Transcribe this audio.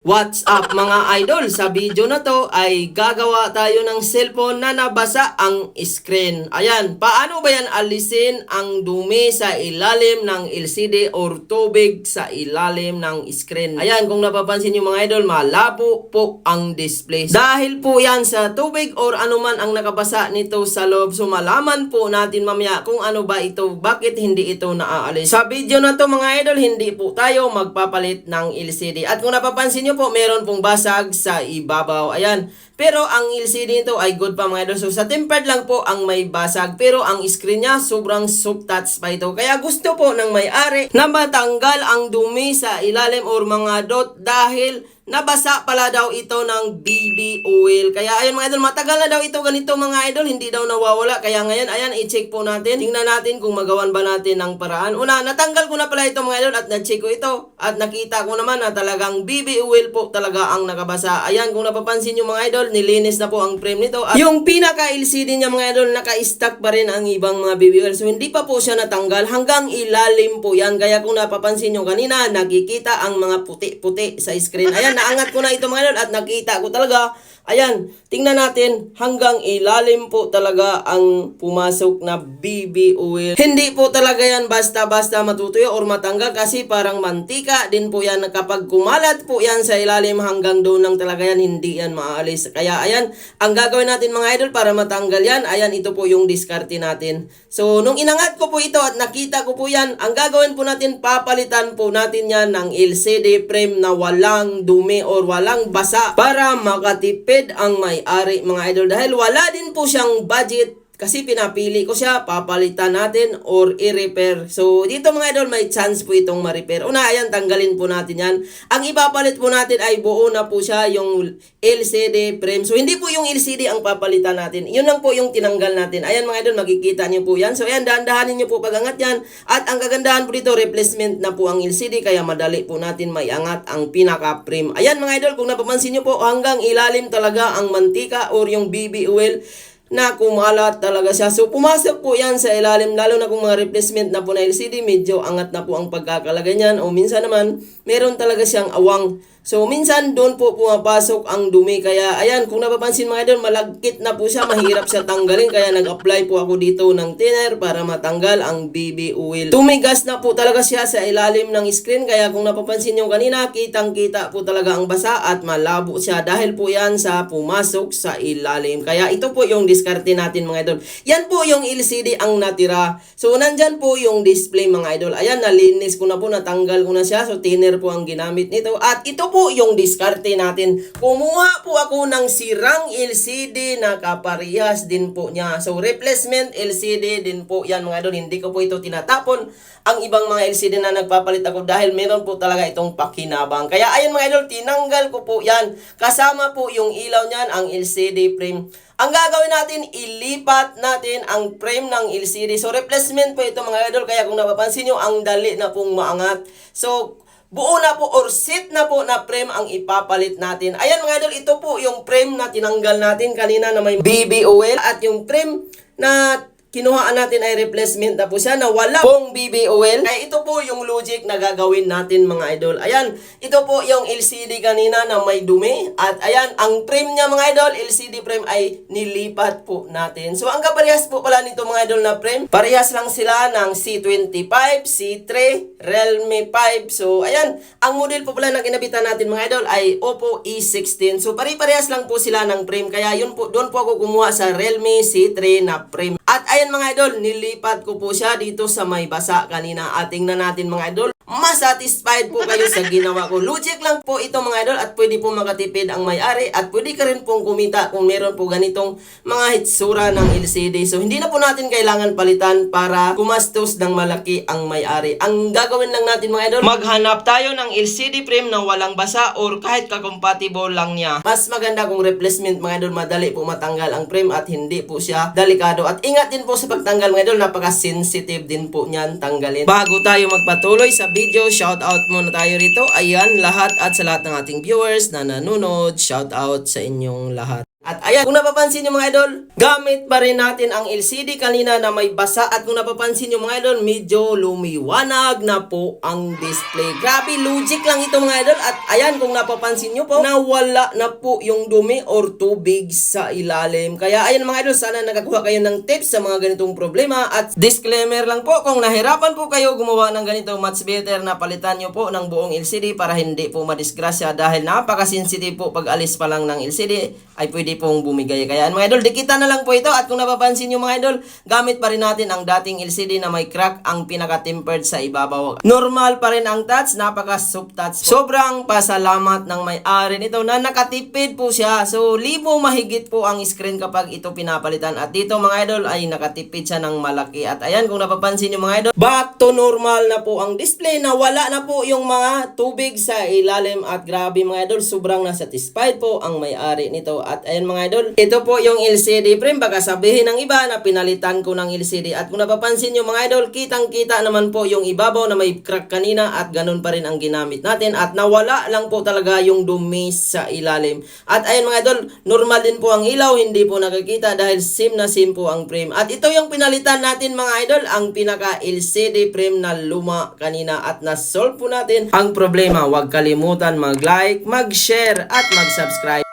What's up mga idol? Sa video na to ay gagawa tayo ng cellphone na nabasa ang screen. Ayan, paano ba yan alisin ang dumi sa ilalim ng LCD or tubig sa ilalim ng screen? Ayan, kung napapansin nyo mga idol, malabo po ang display. Dahil po yan sa tubig or anuman ang nakabasa nito sa loob. So malaman po natin mamaya kung ano ba ito, bakit hindi ito naaalis. Sa video na to mga idol, hindi po tayo magpapalit ng LCD. At kung napapansin po, meron pong basag sa ibabaw. Ayan. Pero ang LCD nito ay good pa mga idol. So sa tempered lang po ang may basag. Pero ang screen niya sobrang soft touch pa ito. Kaya gusto po ng may-ari na matanggal ang dumi sa ilalim or mga dot dahil nabasa pala daw ito ng BB oil. Kaya ayun mga idol, matagal na daw ito ganito mga idol, hindi daw nawawala. Kaya ngayon, ayan, i-check po natin. Tingnan natin kung magawan ba natin ng paraan. Una, natanggal ko na pala ito mga idol at na-check ko ito. At nakita ko naman na talagang BB oil po talaga ang nakabasa. Ayan, kung napapansin nyo mga idol, nilinis na po ang frame nito. At yung pinaka-LCD niya mga idol, naka-stack pa rin ang ibang mga BB oil. So hindi pa po siya natanggal hanggang ilalim po yan. Kaya kung napapansin nyo kanina, nakikita ang mga puti-puti sa screen. Ayan, naangat ko na ito mga idol at nakita ko talaga. Ayan, tingnan natin hanggang ilalim po talaga ang pumasok na BB oil. Hindi po talaga yan basta-basta matutuyo or matanggal kasi parang mantika din po yan kapag kumalat po yan sa ilalim hanggang doon lang talaga yan, hindi yan maalis. Kaya ayan, ang gagawin natin mga idol para matanggal yan, ayan ito po yung diskarte natin. So, nung inangat ko po ito at nakita ko po yan, ang gagawin po natin, papalitan po natin yan ng LCD frame na walang dumi or walang basa para makatipid ang may-ari mga idol. Dahil wala din po siyang budget kasi pinapili ko siya, papalitan natin or i-repair. So, dito mga idol, may chance po itong ma-repair. Una, ayan, tanggalin po natin yan. Ang ipapalit po natin ay buo na po siya yung LCD frame. So, hindi po yung LCD ang papalitan natin. Yun lang po yung tinanggal natin. Ayan mga idol, makikita niyo po yan. So, ayan, dahan-dahanin niyo po pagangat yan. At ang kagandahan po dito, replacement na po ang LCD, kaya madali po natin may angat ang pinaka-frame. Ayan mga idol, kung napapansin niyo po, hanggang ilalim talaga ang mantika or yung BB oil na kumalat talaga siya. So, pumasok po yan sa ilalim, lalo na kung mga replacement na po na LCD, medyo angat na po ang pagkakalagay niyan. O minsan naman, meron talaga siyang awang. So, minsan doon po pumapasok ang dumi. Kaya, ayan, kung napapansin mga idol, malagkit na po siya, mahirap siya tanggalin. Kaya nag-apply po ako dito ng thinner para matanggal ang BB oil. Tumigas na po talaga siya sa ilalim ng screen. Kaya kung napapansin nyo kanina, kitang-kita po talaga ang basa at malabo siya dahil po yan sa pumasok sa ilalim. Kaya ito po yung diskarte natin mga idol. Yan po yung LCD ang natira. So, nandyan po yung display mga idol. Ayan, nalinis ko na po, natanggal ko na siya. So, thinner po ang ginamit nito. At ito po yung diskarte natin. Kumuha po ako ng sirang LCD na kaparehas din po niya. So, replacement LCD din po yan mga idol. Hindi ko po ito tinatapon ang ibang mga LCD na nagpapalit ako dahil meron po talaga itong pakinabang. Kaya ayun mga idol, tinanggal ko po yan. Kasama po yung ilaw niyan, ang LCD frame. Ang gagawin natin, ilipat natin ang frame ng LCD. So, replacement po ito mga idol. Kaya kung napapansin nyo, ang dali na pong maangat. So, buo na po or set na po na frame ang ipapalit natin. Ayan mga idol, ito po yung frame na tinanggal natin kanina na may BB oil at yung frame na kinuhaan natin ay replacement na po siya na wala pong BB oil. Ay ito po yung logic na gagawin natin mga idol. Ayan, ito po yung LCD kanina na may dumi. At ayan, ang frame niya mga idol, LCD frame ay nilipat po natin. So ang kaparehas po pala nito mga idol na frame, parehas lang sila ng C25, C3, Realme 5. So ayan, ang model po pala na kinabitan natin mga idol ay Oppo E16. So pare-parehas lang po sila ng frame. Kaya yun po, doon po ako kumuha sa Realme C3 na frame. At ayan mga idol, nilipat ko po siya dito sa may basa kanina. At tingnan natin mga idol, masatisfied po kayo sa ginawa ko. Logic lang po ito mga idol at pwede po makatipid ang may-ari at pwede ka rin pong kumita kung meron po ganitong mga hitsura ng LCD. So hindi na po natin kailangan palitan para kumastos ng malaki ang may-ari. Ang gagawin lang natin mga idol, maghanap tayo ng LCD frame na walang basa or kahit kakompatible lang niya. Mas maganda kung replacement mga idol, madali po matanggal ang frame at hindi po siya delikado. At ingat din po sa pagtanggal mga idol, napaka-sensitive din po niyan tanggalin. Bago tayo magpatuloy sa video, shout out muna tayo rito. Ayan, lahat at sa lahat ng ating viewers na nanonood, shout out sa inyong lahat. At ayan, kung napapansin nyo mga idol, gamit pa rin natin ang LCD kanina na may basa. At kung napapansin nyo mga idol, medyo lumiwanag na po ang display. Grabe, logic lang ito mga idol. At ayan, kung napapansin nyo po, nawala na po yung dumi or tubig sa ilalim. Kaya ayan mga idol, sana nakakuha kayo ng tips sa mga ganitong problema. At disclaimer lang po, kung nahirapan po kayo gumawa ng ganito, much better na palitan nyo po ng buong LCD para hindi po madisgrasya dahil napaka-sensitive po pag alis pa lang ng LCD ay pwede pong bumigay. Kaya mga idol, dikita na lang po ito at kung napapansin nyo mga idol, gamit pa rin natin ang dating LCD na may crack ang pinaka-tempered sa ibabaw. Normal pa rin ang touch, napaka-soft touch. Sobrang pasalamat ng may-ari nito na nakatipid po siya. So, libo mahigit po ang screen kapag ito pinapalitan. At dito mga idol ay nakatipid siya ng malaki. At ayan, kung napapansin nyo mga idol, back to normal na po ang display na wala na po yung mga tubig sa ilalim. At grabe mga idol, sobrang na-satisfied po ang may-ari nito. At ayan mga idol, ito po yung LCD frame. Baka sabihin ng iba na pinalitan ko ng LCD. At kung napapansin nyo mga idol, kitang-kita naman po yung ibabaw na may crack kanina at ganun pa rin ang ginamit natin. At nawala lang po talaga yung dumi sa ilalim. At ayun mga idol, normal din po ang ilaw, hindi po nakikita dahil sim na sim po ang frame. At ito yung pinalitan natin mga idol, ang pinaka LCD frame na luma kanina at na-solve po natin ang problema. Huwag kalimutan mag-like, mag-share at mag-subscribe.